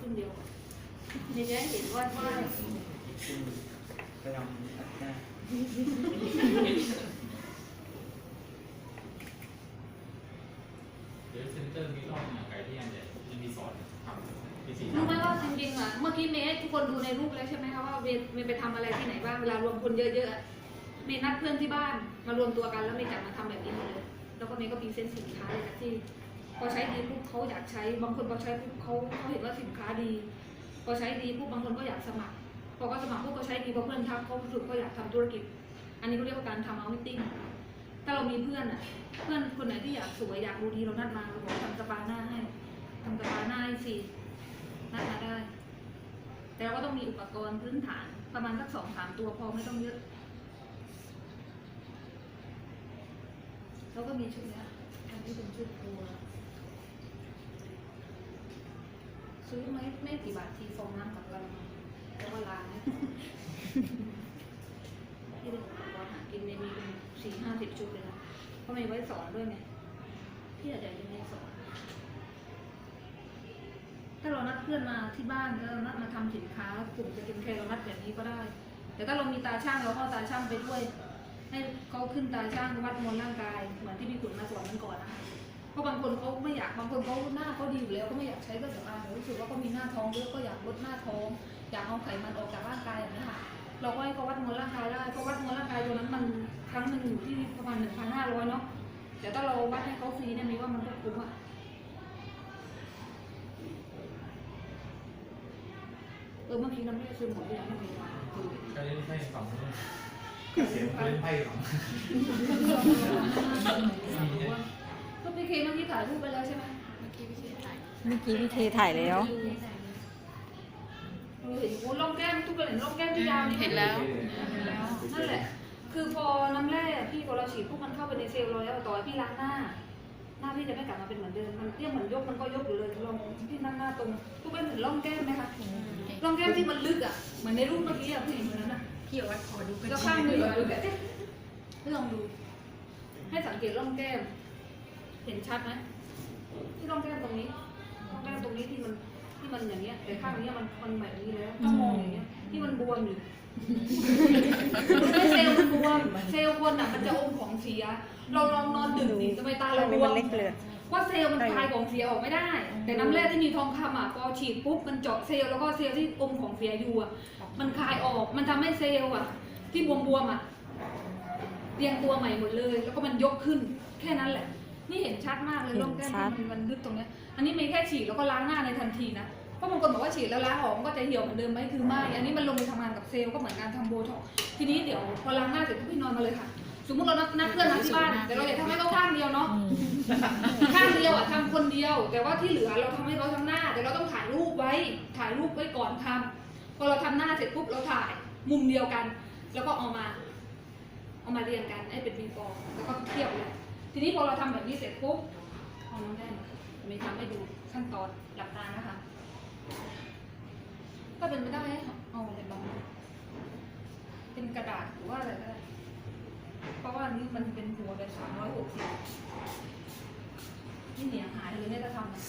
ครึ่งเดียวเดี๋ยวจะให้เห็นว่าว่าพยายามตัดหน้าเดี๋ยวเซ็นเตอร์มีรอบอย่างไกลที่อันเนี่ยจะมีสอนทำวิธีรู้ไหมทำว่าจริงๆอะเมื่อกี้เมย์ให้ทุกคนดูในรูปแล้วใช่ไหมคะว่าเมย์เมย์ไปทำอะไรที่ไหนบ้างเวลารวมคนเยอะๆอะเมย์นัดเพื่อนที่บ้านมารวมตัวกันแล้วเมย์จัดมาทำแบบนี้หมดเลยแล้วก็เมย์ก็พรีเซนต์สินค้าเลยจากที่ พอใช้ดีปุ๊บเขาอยากใช้บางคนพอใช้ปุ๊บเขาเขาเห็นว่าสินค้าดี พอใช้ดีปุ๊บบางคนก็อยากสมัครพอก็สมัครปุ๊บก็ใช้ดีพอเพื่อนทักเขารู้สึกก็อยากทำธุรกิจ อันนี้เขาเรียกว่าการทำเอาท์ติ้งถ้าเรามีเพื่อนอะเพื่อนคนไหนที่อยากสวยอยากดูดีเรานัดมาเราบอกทำสปาหน้าให้ทำสปาหน้าให้ฟรีนัดมาได้ แต่เราก็ต้องมีอุปกรณ์พื้นฐานประมาณสักสองสามตัวพอไม่ต้องเยอะแล้วก็มีชุดนี้อันที่เป็นชุดตัว ซื้อไม่ไม่กี่บาททีฟองน้ำกับเราแล้วก็ล้างให้ก่อนที่เป็นอุปกรณ์หากินในมีเป็นสี่ห้าสิบชุดเลยนะเพราะมีไว้สอนด้วยไงที่อาจจะยังไม่สอน ถ้าเรานัดเพื่อนมาที่บ้านแล้วเรานัดมาทำสินค้ากลุ่มจะกินแคร์เรานัดแบบนี้ก็ได้ แต่ถ้าเรามีตาช่างเราก็เอาตาช่างไปด้วย ให้เขาขึ้นตาช่างวัดมวลร่างกายเหมือนที่พี่ขุนมาสอนมันก่อนนะคะ เพราะบางคนเขาไม่อยากบางคนเขาหน้าเขาดีอยู่แล้วก็ไม่อยากใช้เครื่องสำอางแต่รู้สึกว่าเขามีหน้าท้องเยอะก็อยากลดหน้าท้อง อยากเอาไขมันออกจากร่างกายอย่างนี้ยค่ะเราก็ให้เขาวัดมวลร่างกายได้เพราะวัดมวลร่างกายตัวนั้นมันครั้งหนึ่งอยู่ที่ประมาณหนึ่งพันห้าร้อยเนาะแต่ถ้าเราวัดให้เขาฟรีเนี่ยมีว่ามันก็คุ้มอะเออเมื่อกี้น้ำไม่ได้ซึมหมดเลยไม่มีมาก็เล่นไพ่สองเรื่องก็เสียงเล่นไพ่สอง ก็พี่เคเมื่อกี้ถ่ายรูปไปแล้วใช่ไหมเมื่อกี้พี่เชษถ่ายเมื่อกี้พี่เทถ่ายแล้วเออเห็นโอ้ร่องแก้มทุกคนเห็นร่องแก้มที่ยาวนี่ไหมเห็นแล้วนั่นแหละ คือพอน้ำแร่พี่พอเราฉีดพวกมันเข้าไปในเซลล์เราแล้วต่อให้พี่ล้างหน้า หน้าพี่จะไม่กลับมาเป็นเหมือนเดิมมันเตี้ยเหมือนยกมันก็ยกอยู่เลยลองพี่นั่งหน้าตรงทุกคนเห็นร่องแก้มไหมคะร่องแก้มที่มันลึกอะเหมือนในรูปเมื่อกี้อะพี่เห็นเหมือนนั้นอะพี่เอาไว้ขอดูกันแล้วข้างมืออะดูแบบให้ลองดู ให้สังเกตร่องแก้ม เห็นชัดไหมที่ร่องแก้มตรงนี้ร่องแก้มตรงนี้ที่มันที่มันอย่างเงี้ยแต่ข้างเนี้ยมันมันแบบนี้แล้วถ้ามองอย่างเงี้ยที่มันบวมอยู่ไม่เซลล์มันบวมเซลล์คนอะมันจะอมของเสีย เราลองนอนดึกดิทำไมตาเราบวมันมเล็กเลยว่าเซลล์มันคลายของเสียออกไม่ได้ แต่น้ำแร่ที่มีทองคำอะพอฉีดปุ๊บมันเจาะเซลล์แล้วก็เซลล์ที่อมของเสียอยู่อะมันคลายออกมันทำให้เซลล์อะ ที่บวมๆอะเรียงตัวใหม่หมดเลย แล้วก็มันยกขึ้นแค่นั้นแหละ นี่เห็นชัดมากเลยเห็นร่องแก้มชัดที่มันมันลึกตรงเนี้ยอันนี้ไม่แค่ฉีดแล้วก็ล้างหน้าในทันทีนะเพราะบางคนบอกว่าฉีดแล้วล้างออกมันก็จะเหี่ยวเหมือนเดิมไหมคือไม่อันนี้มันลงไปทำงานกับเซลล์ก็เหมือนการทำโบท็อกซ์ทีนี้เดี๋ยวพอล้างหน้าเสร็จพี่นอนมาเลยค่ะ สมมติเรานัดนัดเพื่อนมาที่บ้านแต่เราอยากทำให้เขาข้างเดียวเนาะข้างเดียวอะทำคนเดียว แต่ว่าที่เหลือเราทำให้เขาทั้งหน้า แต่เราต้องถ่ายรูปไว้ถ่ายรูปไว้ก่อนทำพอเราทำหน้าเสร็จปุ๊บเราถ่ายมุมเดียวกัน แล้วก็เอามา เอามาเรียงกันให้เป็นบีฟอร์แล้วก็เทียบเลย ทีนี้พอเราทำแบบนี้เสร็จปุ๊บเอาน้องได้มาไม่ทำให้ดูขั้นตอนหลับตานะคะ ถ้าเป็นไม่ได้ให้เอาอะไรบางเป็นกระดาษหรือว่าอะไรก็ได้เพราะว่าอันนี้มันเป็นหัวแบบสามร้อยหกสิบนี่เหนียหายเลยเนี่ยจะทำนะ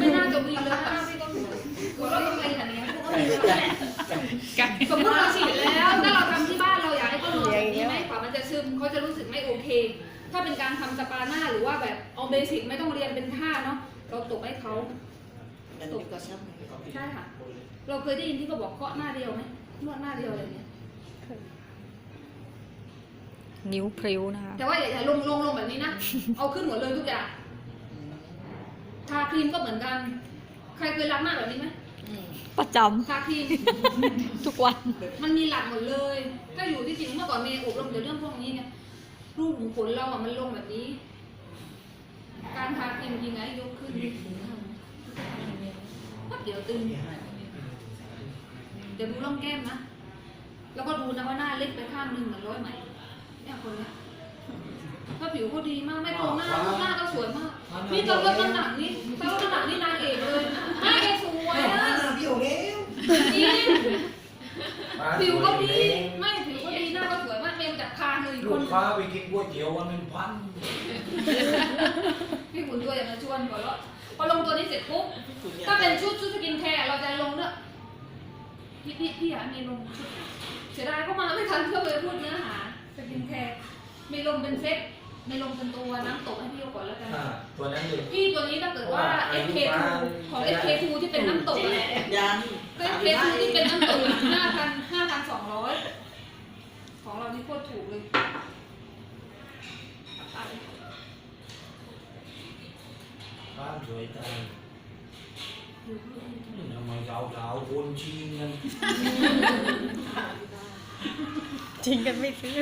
ไม่น่าจะมีเลย การทำสปาหน้าหรือว่าแบบเอาเบสิกไม่ต้องเรียนเป็นท่าเนาะเราตกให้เขาอันนี้ก็ช่างใช่ค่ะ เราเคยได้ยินที่เขาบอกเคาะหน้าเดียวไหมนวดหน้าเดียวอะไรเงี้ย นิ้วพริ้วนะคะ แต่ว่าอย่าอย่าลงลงลงแบบนี้นะ เอาขึ้นหมดเลยทุกอย่าง ทาครีมก็เหมือนกัน ใครเคยล้างหน้าแบบนี้ไหมประจทาครีมำทุกวัน มันมีหลักหมดเลย ถ้าอยู่ที่จริงเมื่อก่อนเมย์อบรมเกี่ยวเรื่องพวกนี้ไง รูปหูขนเราอะมันลงแบบนี้ การทาครีมจริงไงยกขึ้นปั๊บเดี๋ยวตึงเดี๋ยวดูร่องแก้มนะ แล้วก็ดูนะว่าหน้าเล็กไปข้างหนึ่งเหมือนร้อยไหมเนี่ยคนเนี้ยถ้าผิวเขาดีมากไม่โกงหน้าหน้าก็สวยมาก นี่ตอนลดน้ำหนักนี่ตอนลดน้ำหนักนี่นางเอกเลยหน้าแกสวยอะพี่โอเลี้ยวจริงผิวก็ดีไม่ผิวก็ดีหน้าก็สวย มากเป็นจากคางเลยอีกลูคกนค้าไปกินก๋วยเตี๋ยววันหนึ่งพันให้หุ่นตัวอย่างมาชวนก่อนแล้วพอลงตัวนี้เสร็จปุ๊บ ถ้าเป็นชุดชุดสกินแคร์เราจะลงเนื้อพี่พี่พี่อยากมีลงชุดเสียดายก็มาไม่ทันเพื่อไปพูดเนื้อหาสกินแคร์มีลงเป็นเซ็ตมีลงเป็นตัวน้ำตกให้พี่เอาก่อนแล้วกัน อ่าตัวนั้นเลย พี่ตัวนี้ถ้าเกิดว่า SK2 ของ SK2 ที่เป็นน้ำตกอะไรยังก็ SK2 ที่เป็นน้ำตกห้าพันห้าพันสองร้อย ของเรานี่โคตรถูกเลยบ้านสวยจังทำไมสาวสาวๆคนชิงกันจริงกันไม่ซื้อ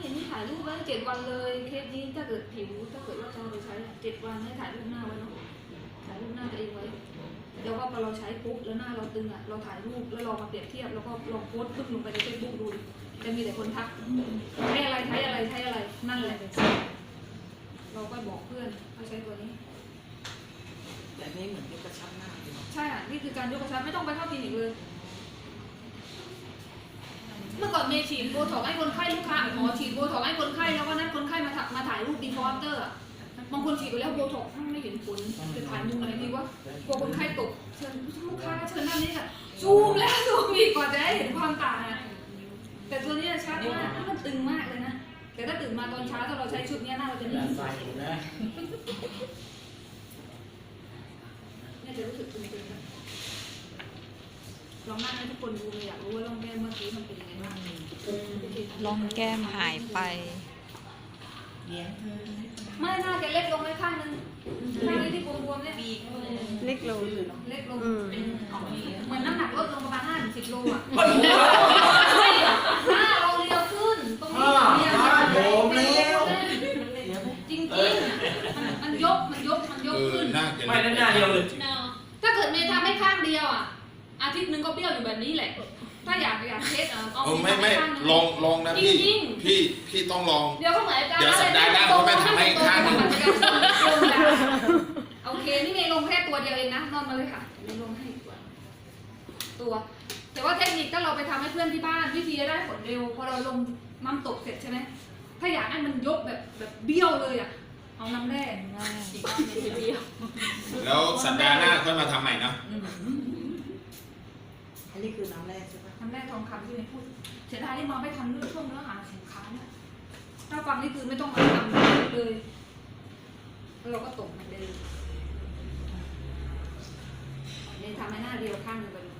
เห็นที่ถ่ายรูปไว้เจ็ดวันเลยเคสนี้ถ้าเกิดผิวถ้าเกิดว่าจะเอาไปใช้เจ็ดวันให้ถ่ายรูปหน้าไว้เนาะถ่ายรูปหน้าตัวเองไว้ เดี๋ยวว่าพอเราใช้ปุ๊บแล้วหน้าเราตึงอะเราถ่ายรูปแล้วเรามาเปรียบเทียบแล้วก็ลองโพสต์ปึ๊บลงไปในเฟซบุ๊กดูดิจะมีแต่คนทักใช้อะไรใช้อะไรใช้อะไรนั่นแหละเราก็บอกเพื่อนให้ใช้ตัวนี้แบบนี้เหมือนยกกระชับหน้าเลยใช่อะนี่คือการยกกระชับไม่ต้องไปเข้าคลินิกเลยเมื่อก่อนเมย์ฉีดโบท็อกซ์ให้คนไข้ลูกค้าหมอฉีดโบท็อกซ์ให้คนไข้แล้วก็นัดคนไข้มาถ่ายมาถ่ายรูปดีฟอร์เตอร์ บางคนฉีดไปแล้วโบท็อกซ์ไม่เห็นผลจะถ่ายมุมไหนดีวะกลัวคนไข้ตกเชิญลูกค้าเชิญด้านนี้ค่ะซูมแล้วซูมอีกกว่าจะได้เห็นความต่างอะแต่ตัวเนี้ยชัดมากมันตึงมากเลยนะแต่ถ้าตื่นมาตอนเช้าถ้าเราใช้ชุดเนี้ยหน้าเราจะอนิ่ย่างใส่นะเนี่ยจะรู้สึกตึงๆนะลองนั่งให้ทุกคนดูเลยอยากรู้ว่าร่องแก้มเมื่อกี้มันเป็นยังไงบ้างลองแก้มหายไปเลี้ยงเธอ ไม่น่าจะเล็กลงไหมข้างนึงข้างนี้ที่บวมๆเนี่ยเล็กลงเล็กลง อืมเหมือนน้ำหนักลดลงประมาณห้าถึงสิบโลอะไม่หน้าเราเรียวขึ้น ตรงนี้เรียวผมแล้วจริงๆมันยก มันยก มันยกขึ้นไม่นั่นหน้าเดียวเลย ถ้าเกิดเมย์ทำให้ข้างเดียวอะ อาทิตย์หนึงก็เบี้ยวอยู่แบบนี้แหละ ถ้าอยากอยากเทสอะเอาเออไม่ไม่ข้างหนึ่ลองลองนะพี่จริงพี่พี่ต้องลองเดี๋ยวเขาเหมือนอาจารย์เดี๋ยวสัปดาห์ หน้าเขาไม่ทำให้ข้างหนึ่ง โอเค นี่เมย์ลงแค่ตัวเดียวเองนะนอนมาเลยค่ะเมย์ลงให้ตัว ตัว แต่ว่าเทคนิคถ้าเราไปทำให้เพื่อนที่บ้านวิธีจะได้ผลเร็วพอเราลงน้ำตกเสร็จใช่ไหมถ้าอยากให้มันยกแบบแบบเบี้ยวเลยอะ เอาน้ำแร่แล้วสัปดาห์หน้าค่อยมาทำใหม่เนาะอันนี้คือน้ำแรกใช่ปะน้ำแร่ทองคำที่เมย์พูดเสียดายที่มาไม่ทำเรื่องช่วงเนื้อหาสินค้าเนี่ย ถ้าฟังนี่คือไม่ต้องมาทำเลยแล้วเราก็ตกเหมือนเดิมเมย์ทำให้หน้าเดียวข้างหนึ่งไปเลย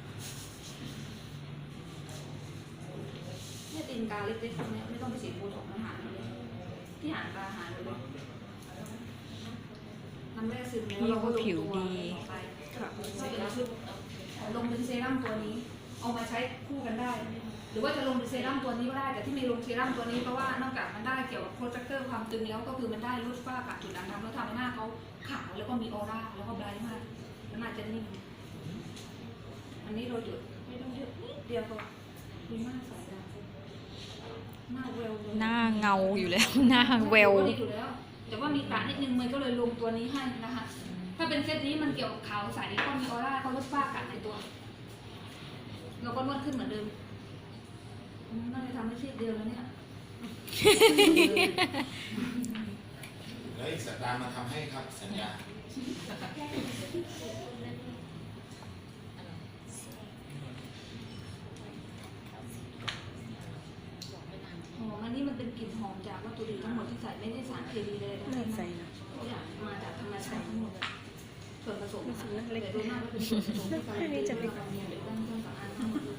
เนี่ยตีนกาเล็กๆพวกเนี้ยไม่ต้องไปฉีดโบท็อกซ์นะหารเลยที่หางตาหารเลยน้ำแร่ซึมแล้วเราก็ลงผิวตัวดีต่อไปครับเสร็จแล้วชุดลงเป็นเซรั่มตัวนี้ เอามาใช้คู่กันได้ หรือว่าจะลงเป็นเซรั่มตัวนี้ก็ได้ แต่ที่มีลงเซรั่มตัวนี้เพราะว่านอกจากมันได้เกี่ยวกับโปรเจคเตอร์ความตึงแล้วก็คือมันได้ลดฝ้ากระจุดด่างดำแล้วทำให้หน้าเขาขาวแล้วก็มีออร่าแล้วก็ไบรท์มากแล้วหน้าจะนิ่มอันนี้เราหยุดไม่ต้องเยอะนิดเดียวก็ดีมากใส่ดำหน้าเวลเลยหน้าเงาอยู่แล้ว หน้าเวลอยู่แล้วแต่ว่ามีกระนิดนึงมันก็เลยลงตัวนี้ให้นะคะ ถ้าเป็นเซตนี้มันเกี่ยวกับขาวใสก็มีออร่าก็ลดฝ้ากระในตัว เราก็นวดขึ้นเหมือนเดิม น่าจะทำได้ซีดเดียวแล้วเนี่ยแล้วอีกสัปดาห์มาทำให้ครับสัญญาหอมอันนี้มันเป็นกลิ่นหอมจากวัตถุดิบทั้งหมดที่ใส่ไม่ได้สารเคมีเลยนะทุกอย่างมาจากธรรมชาติทั้งหมดเลยส่วนผสมนะคะแต่โดยมากก็เป็นส่วนผสมที่ใส่ในจะเป็นการเรียนหรือการเครื่องสำอางทั้งหมดเลย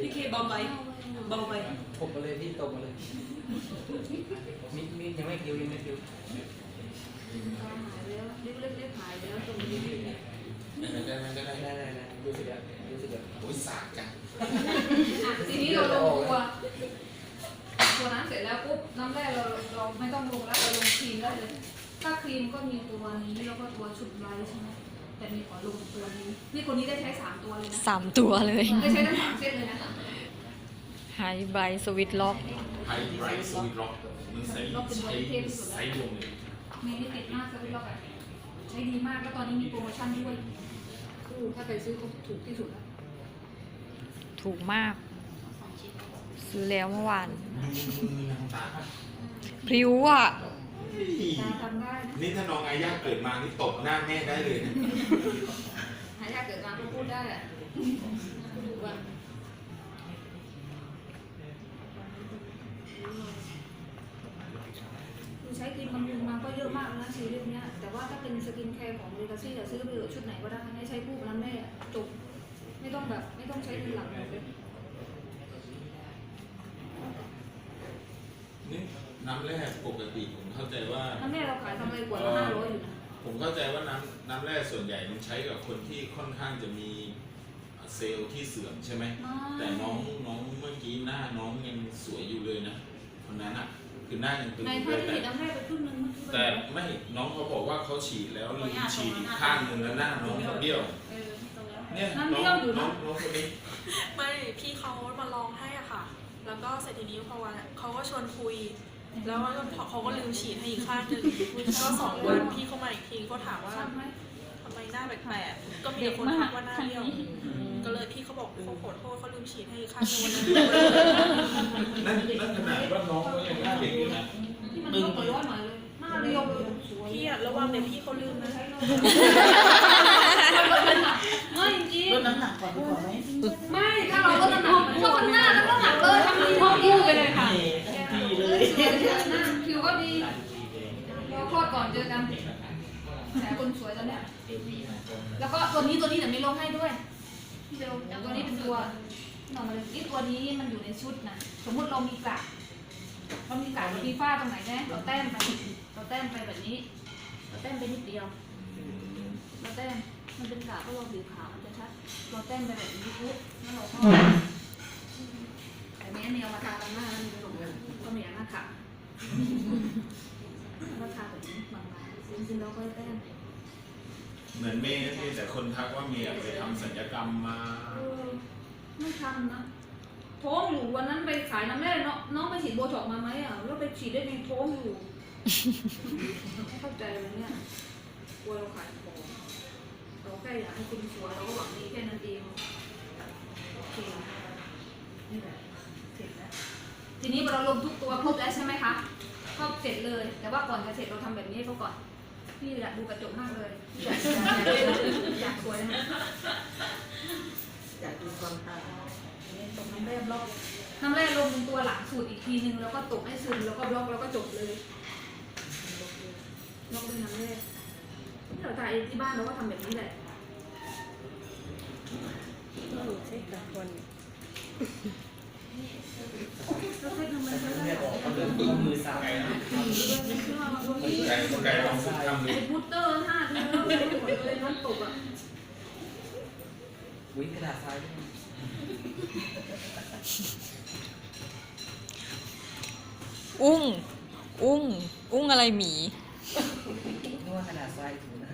พี่เคเบาไปเบาไป ตกมาเลยพี่ตกมาเลยมิดมิดยังไม่คิวยังไม่คิวหายแล้วเล็กๆหายแล้วตรงนี้ได้ไหมได้ไหมได้ไหมได้ได้ได้รู้สึกแล้วรู้สึกแล้วโอ้ยสากจังอะทีนี้เราลงตัวตัวนั้นเสร็จแล้วปุ๊บน้ำแร่เราเราไม่ต้องลงแล้วเราลงครีมได้เลย ถ้าครีมก็มีตัวนี้แล้วก็ตัวชุดไลท์ใช่ไหมแต่มีขอลงตัวนี้นี่คนนี้ได้ใช้สามตัวเลยนะสามตัวเลยได้ใช้ทั้งสามเซตเลยนะไฮไบรสวิตล็อกไฮไบรท์สวีทร็อกมันใช้ใช้ใช้รวมเลยเมย์นี่ติดมากสวิตล็อกอะใช้ดีมากแล้วตอนนี้มีโปรโมชั่นด้วยคือถ้าใครซื้อก็ถูกที่สุดแล้วถูกมาก ซื้อแล้วเมื่อวานดูมือนางตาพริ้วอะตาทำได้นะนี่ถ้าน้องอาญาเกิดมานี่ตบหน้าแม่ได้เลยนะหายากเกิดมาก็พูดได้อะ นะซีรีส์เนี้ยแต่ว่าถ้าเป็นสกินแคร์ของเรกาซี่จะซื้อไปเถอะชุดไหนก็ได้ให้ใช้คู่กับน้ำแม่จบไม่ต้องแบบไม่ต้องใช้ทีหลังหมดเลยนี่น้ำแร่ปกติผมเข้าใจว่าน้ำแม่เราขายทำอะไรกว่าละห้าร้อยอยู่นะผมเข้าใจว่าน้ำน้ำแร่ส่วนใหญ่มันใช้กับคนที่ค่อนข้างจะมีเซลล์ที่เสื่อมใช่ไหม แต่น้องน้องเมื่อกี้หน้าน้องยังสวยอยู่เลยนะคนนั้นอะ คือหน้ายังตึงในอยู่ถ้าเลยที่แต่ฉีดน้ำแร่ไปครึ่งนึงเมื่อกี้แต่ไม่น้องเขาบอกว่าเขาฉีดแล้วลืมฉีดอีกข้างหนึ่งแล้วหน้าน้องเขาเบี้ยวเออตรงแล้วเนี่ยน้องน้องน้องคนนี้ไม่พี่เขามาลองให้อะค่ะ แล้วก็เสร็จทีนี้พอวันเขาก็ชวนคุย แล้วเขาก็ลืมฉีดให้อีกข้างหนึ่งก็สองวันพี่เข้ามาอีกทีก็ถามว่าทำไหมทำไมหน้าแปลกๆก็มีแต่คนทักว่าหน้าเบี้ยว ก็เลยพี่เขาบอกเขาขอโทษเขาลืมฉีดให้อีกข้างหนึงวันนั้นนั่นนั่นขนาดว่าน้องเขายังหน้าเด็กอยู่นะที่มันต้องต่อยอดหน่อยเลยหน้าเรียวเลยสวยพี่อะระวังเดี๋ยวพี่เขาลืมนะไม่จริงลดน้ำหนักก่อนดีกว่าไหมไม่ถ้าเราลดน้ำหนักก็ทำหน้าแล้วก็หนักเลยทำดีทำดีไปเลยค่ะดีเลเลยยเสียเสียหน้าผิวก็ดีรอคลอดก่อนเจอกันแต่คนสวยตอนเนี้ยแล้วก็ตัวนี้ตัวนี้เดี๋ยวมีลงให้ด้วย พี่เบลตัวนี้เป็นตัวหน่อมาเลยนี่ตัวนี้มันอยู่ในชุดนะสมมติเรามีกระเรามีกระเรามีฝ้าตรงไหนใช่ไหมเราแต้มไปเราแต้มไปแบบนี้ เราแต้มไปนิดเดียว เราแต้มมันเป็นกาบก็เราผิวขาวมันจะชัดเราแต้มไปแบบนี้ปุ๊บแล้วเราก็แต่แม่เนียวมาทาตรงหน้ามันจะหลงเลยก็ไม่อยากหน้าขาวแล้วก็ทาแบบนี้บางๆจริงๆเราก็แต้ม เหมือนเมย์ที่แต่คนทักว่าเมย์ไปทำศัลยกรรมมาเออไม่ทำนะท้องอยู่วันนั้นไปขายน้ำแร่น้องน้องไปฉีดโบท็อกมาไหมอะแล้วไปฉีดได้ไงท้องอยู่ ไม่เข้าใจเลยเนี่ยกลัวเราขายของเราแค่อยากให้คุณสวยเราก็หวังดีแค่นั้นเองโอเคนี่แหละเสร็จแล้วทีนี้เราลงทุกตัวครบแล้วใช่ไหมคะครบเสร็จเลย แต่ว่าก่อนจะเสร็จเราทำแบบนี้เขาก่อน พี่อยากดูกระจกมากเลยพี่อยากอยากอยากสวยนะอยากดูความตาตกน้ำแร่บล็อกน้ำแร่ลงตัวหลังสูตรอีกทีนึงแล้วก็ตกให้ซึมแล้วก็บล็อกแล้วก็จบเลยบล็อกด้วยน้ำแร่ที่เราถ่ายที่บ้านเราก็ทำแบบนี้แหละเราเคยทำมันใช้ได้เนี่ มือสั่นไก่ไก่ลองฝึกทำดูบูตเตอร์ห้าทีแล้วเลยน้ำตกอะวิ่งกระดาษทรายอุ้ง อุ้ง อุ้งอะไรหมีนว่ากระดาษทรายถูนะ